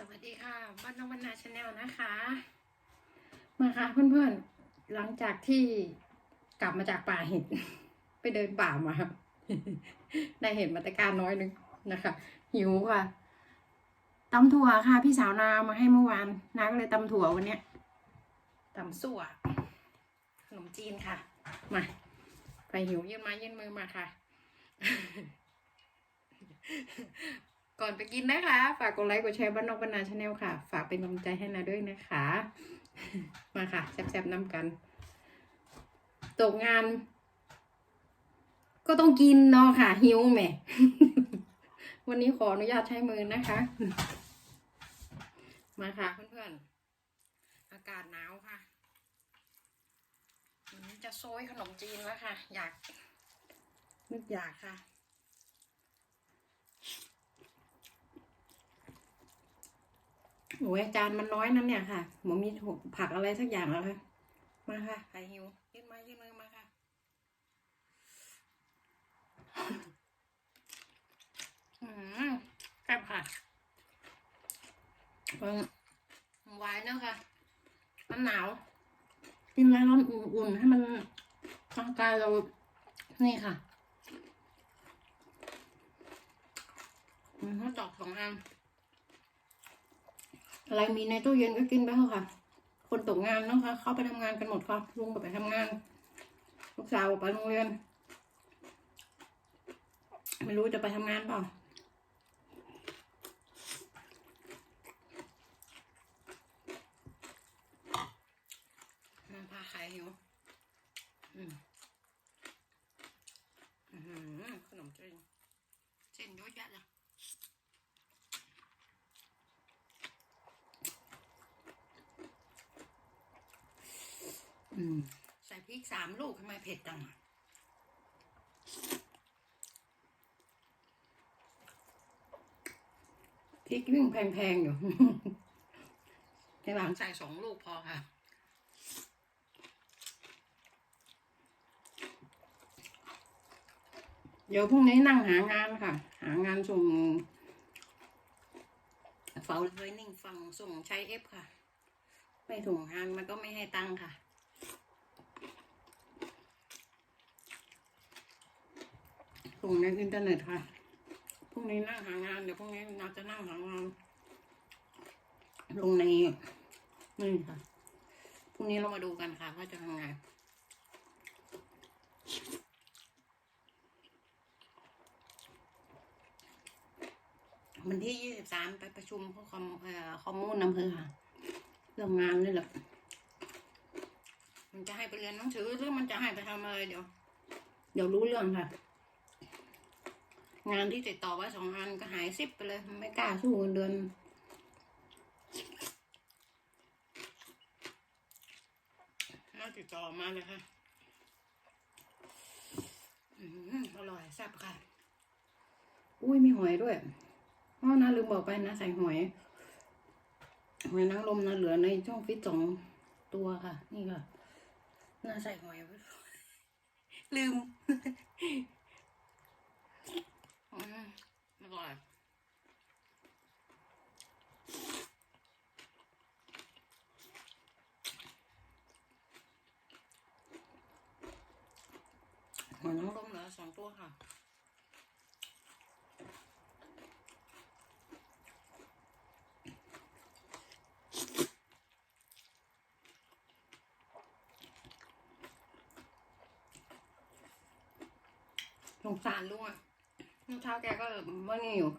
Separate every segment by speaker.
Speaker 1: สวัสดีค่ะบ้านน้องบรรณาชาแนลนะคะ มาค่ะเพื่อนๆ หลังจากที่กลับมาจากป่าเห็ด ไปเดินป่ามาได้เห็ดมาตะการน้อยนึงนะคะ หิวค่ะตำถั่วค่ะ พี่สาวนาเอามาให้เมื่อวานนาก็เลยตำถั่ววันนี้ตำสั่วขนมจีนค่ะ มาไปหิวยื่นมายื่นมือมาค่ะ ก่อนไปกินนะคะ ฝากกดไลค์กดแชร์บ้านนอกบ้านนาชาแนลค่ะ ฝากเป็นกำลังใจให้นาด้วยนะคะ มาค่ะแซ่บๆน้ำกัน ตกงาน ก็ต้องกินเนาะค่ะ หิวแหม่วันนี้ขออนุญาตใช้มือนะคะ มาค่ะเพื่อนๆ อากาศหนาวค่ะวันนี้จะโซยขนมจีนแล้วค่ะ อยากนึกอยากค่ะ โอ้ยจานมันน้อยนั่นเนี่ยค่ะหมมีผักอะไรสักอย่างแล้วค่ะ มาค่ะไข่หิวยื่นมายื่นมือมาค่ะ อืมแซ่บค่ะเบิ่งไว้เนาะค่ะ มันหนาวกินแล้วร้อนอุ่นๆให้มันร่างกายเรา นี่ค่ะอืมถ้าตอกสองอัน อะไรมีในตู้เย็นก็กินไปเถอะค่ะ คนตกงานเนาะคะเขาไปทำงานกันหมดค่ะลุงก็ไปทำงาน ลูกสาวก็ไปโรงเรียน ไม่รู้จะไปทำงานเปล่ามันพาขายหิวอืมอืมขนมจีนเส้นเยอะแยะเลย อืมใส่พริกสามลูกทำไมเผ็ดจังอะพริกยิ่งแพงๆอยู่ ในหลังใส่สองลูกพอค่ะ เดี๋ยวพรุ่งนี้นั่งหางานค่ะ หางานส่งเฝ้าเลยนิ่งฟังส่งใช้เอฟค่ะ ไม่ส่งงานมันก็ไม่ให้ตังค่ะ ส่งในอินเทอร์เน็ตค่ะพรุ่งนี้นั่งหางานเดี๋ยวพรุ่งนี้นาจะนั่งหางานลงในนี่ค่ะพรุ่งนี้เรามาดูกันค่ะ ว่าจะทำไงวันที่ยี่สิบสามไปประชุมข้อคอมเอ่อคอมมูนอำเภอค่ะเรื่องงานนี่แหละมันจะให้ไปเรียนหนังสือหรือมันจะให้ไปทำอะไรเดี๋ยว เดี๋ยวรู้เรื่องค่ะ งานที่ติดต่อไว้สองอันก็หายซิบไปเลย ไม่กล้าสู้เงินเดือนน่าติดต่อมาเลยค่ะ อืมอร่อยแซ่บค่ะ อุ้ยมีหอยด้วยอ๋อนะลืมบอกไปนะใส่หอย หอยนางรมนะเหลือในช่องฟิตสองตัวค่ะ นี่ค่ะน่าใส่หอยไว้ลืม อืมอร่อยหอยนางรมเหลือสองตัวค่ะสงสารลุงอะ เช้าแกก็เมื่อนี่อยู่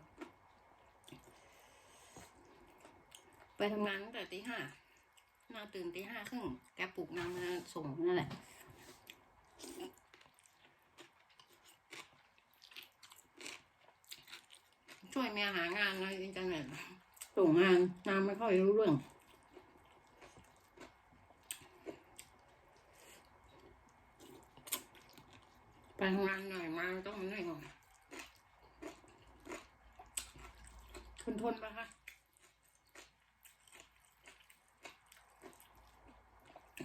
Speaker 1: ไปทำงานตั้งแต่ตีห้านาตื่นตีห้าครึ่งแกปลุกนางมาส่งนั่นแหละช่วยเมียหางานในอินเทอร์เน็ตส่งงานนางไม่ค่อยรู้เรื่องไปทำงานหน่อยมาต้องมาเหนื่อยก่อน นทนไปค่ะ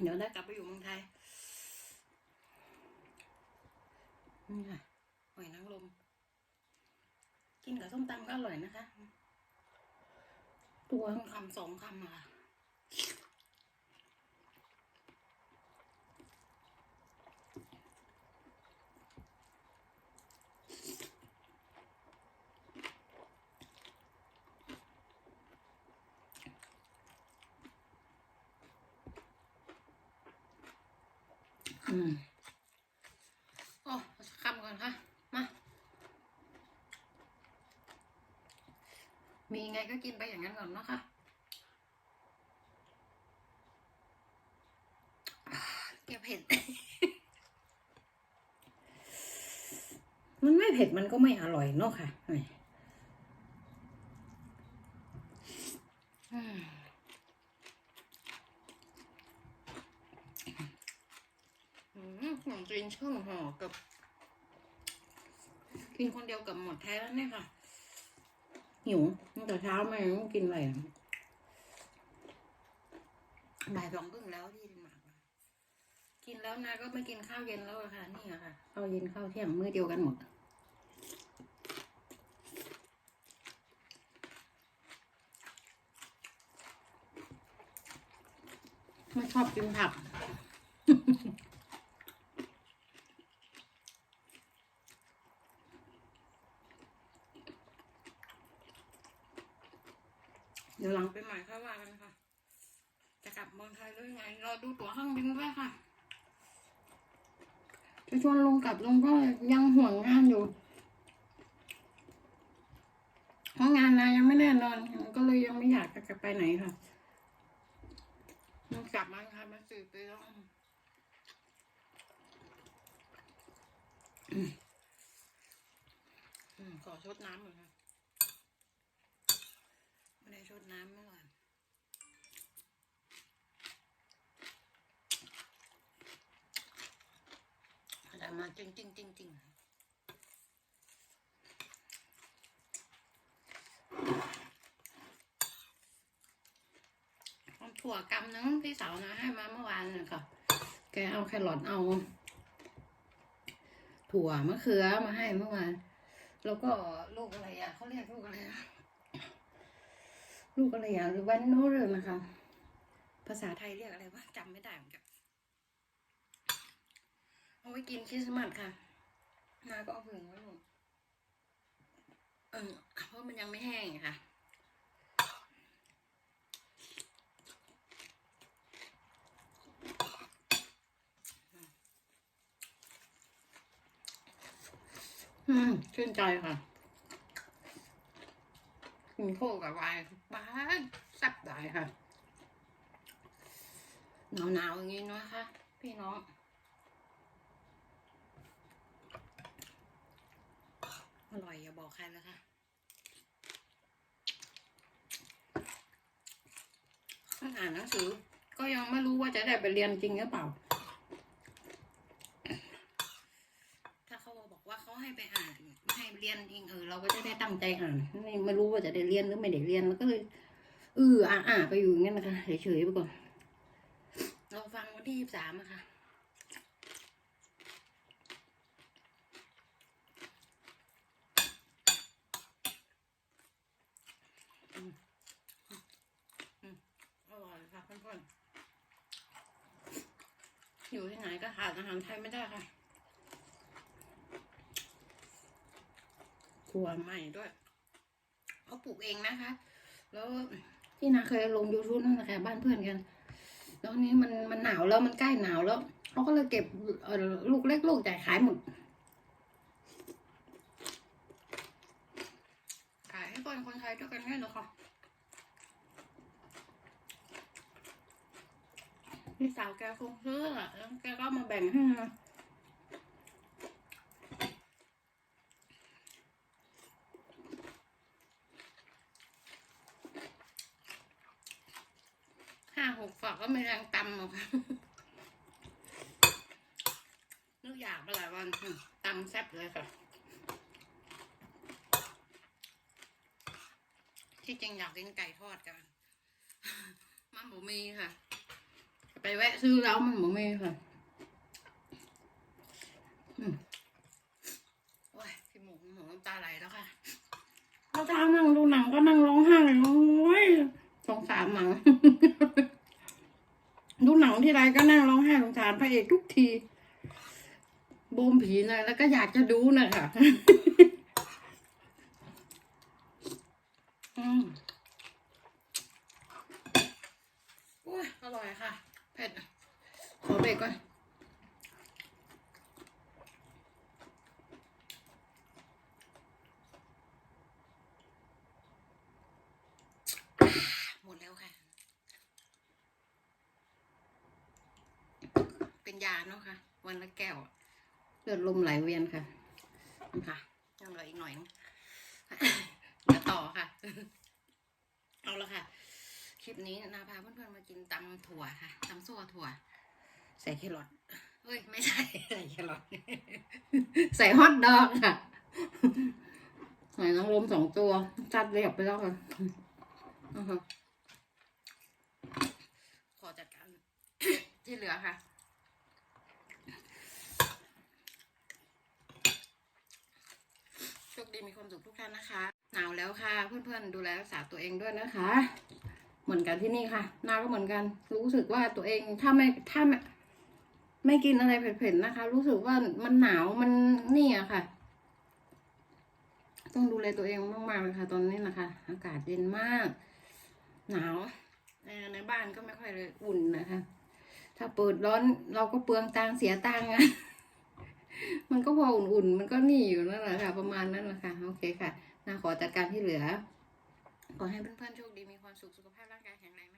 Speaker 1: เดี๋ยวได้กลับไปอยู่เมืองไทย นี่ค่ะหอยนางรมกินกับส้มตำก็อร่อยนะคะ ตัวคำสองคำอะค่ะ อืมโอ้เอาสักคำก่อนค่ะ มา มีไงก็กินไปอย่างนั้นก่อนเนาะค่ะเก็บเผ็ด มันไม่เผ็ดมันก็ไม่อร่อยเนาะค่ะนี่อืมอืมขนมจีน ช่วงห่อกับ กินคนเดียวกับหมดแท้แล้วเนี่ยค่ะ หิวตั้งแต่เช้ามายังไม่กินอะไรบ่ายสองครึ่งแล้วที่หมากกินแล้วนะก็ไม่กินข้าวเย็นแล้วอะค่ะ นี่ค่ะข้าวเย็นข้าวเที่ยงมื้อเดียวกันหมดไม่ชอบกินผัก ดี๋ยวหลังไปใหม่ค่อยว่ากันค่ะ จะกลับเมืองไทยหรือยังไงรอดูตั๋วเครื่องบินด้วยค่ะจะชวนลงกลับลงก็ยังห่วงงานอยู่เพราะงานนะยังไม่แน่นอน ก็เลยยังไม่อยากจะกลับไปไหนค่ะกลับมาค่ะมาสี่ปีแล้วอืมอืมขอชดน้ำหน่อยค่ะ ชดน้ำเมื่อวานแต่มาจริงจริงจริงจริงถั่วกำนึงพี่สาวนะให้มาเมื่อวานนะค่ะ แกเอาแครอทเอา ถั่วมะเขือมาให้เมื่อวาน แล้วก็ลูกอะไรอะเขาเรียกลูกอะไรนะ ลูกอะไรอย่างวันโนเรนะคะ ภาษาไทยเรียกอะไรวะจำไม่ได้เหมือนกันเอาไว้กินคริสต์มาสค่ะนาก็เอาผึ่งไว้หมดเออเพราะมันยังไม่แห้งค่ะ อืม ชื่นใจค่ะ กินคู่กับไวน์บ้านแซ่บได้ค่ะหนาวๆอย่างนี้นะคะพี่น้องอร่อยอย่าบอกใครเลยค่ะต้องอ่านหนังสือ ก็ยังไม่รู้ว่าจะได้ไปเรียนจริงหรือเปล่า ถ้าเขาบอกว่าเขา ให้ไปอ่านให้เรียนจริงเออเราก็จะได้ตั้งใจอ่านไม่ไม่รู้ว่าจะได้เรียนหรือไม่ได้เรียนแล้วก็เลยเอออ่าอ่าไปอยู่อย่างนั้นนะคะเฉยๆไปก่อนเราฟังวันที่ยี่สามอะค่ะอืมอืมอร่อยค่ะเพื่อนๆอยู่ที่ไหนก็ทาอาหารไทยไม่ได้ค่ะ ถั่วใหม่ด้วยเขาปลูกเองนะคะ แล้วที่นาเคยลงยูทูบนั่นแหละค่ะบ้านเพื่อนกันแล้วนี้มันมันหนาวแล้วมันใกล้หนาวแล้วเขาก็เลยเก็บลูกเล็กลูกใหญ่ขายหมดขายให้คนคนไทยด้วยกันแน่เลยค่ะพี่สาวแกคงซื้อและแล้วแกก็มาแบ่งให้นะ ที่จริงอยากกินไก่ทอดกัน มันบ่มีค่ะ ไปแวะซื้อแล้วมันบ่มีค่ะโอ้ยพี่หมูหมูน้ำตาไหลแล้วค่ะเราตานั่งดูหนังก็นั่งร้องไห้โอ้ยสงสารหมังดูหนังที่ไรก็นั่งร้องไห้สงสารพระเอกทุกที โบมผีเลยแล้วก็อยากจะดูนะคะ อืมอุ้ยอร่อยค่ะ เผ็ด ขอเบรกก่อนหมดแล้วค่ะ เป็นยาเนาะค่ะ วันละแก้วเลือดลมไหลเวียนค่ะนะค่ะยังเหลืออีกหน่อยนึง ต่อค่ะ เอาละค่ะ คลิปนี้นาพาเพื่อนๆมากินตำถั่วค่ะตำซั่วถั่ว ใส่แครอทเฮ้ย ไม่ใส่ใส่แครอทใส่ฮอทดอกค่ะใส่น้องลมสองตัวจัดเรียบไปแล้วค่ะอือฮึขอจัดการที่เหลือค่ะ โชค ดีมีความสุขทุกท่านนะคะ หนาวแล้วค่ะ เพื่อนๆดูแลรักษาตัวเองด้วยนะคะ เหมือนกันที่นี่ค่ะหนาก็เหมือนกัน รู้สึกว่าตัวเองถ้าไม่ถ้าไม่ไม่กินอะไรเผ็ดๆนะคะ รู้สึกว่ามันหนาวมันนี่อะค่ะ ต้องดูแลตัวเองมากๆเลยค่ะ ตอนนี้นะคะ อากาศเย็นมาก หนาวในในบ้านก็ไม่ค่อยเลยอุ่นนะคะ ถ้าเปิดร้อนเราก็เปลืองตังเสียตังค์อะ มันก็พออุ่นๆ มันก็นี่อยู่นั่นแหละค่ะ ประมาณนั้นแหละค่ะ โอเคค่ะนาขอจัดการที่เหลือ ขอให้เพื่อนๆโชคดีมีความสุขสุขภาพร่างกายแข็งแรง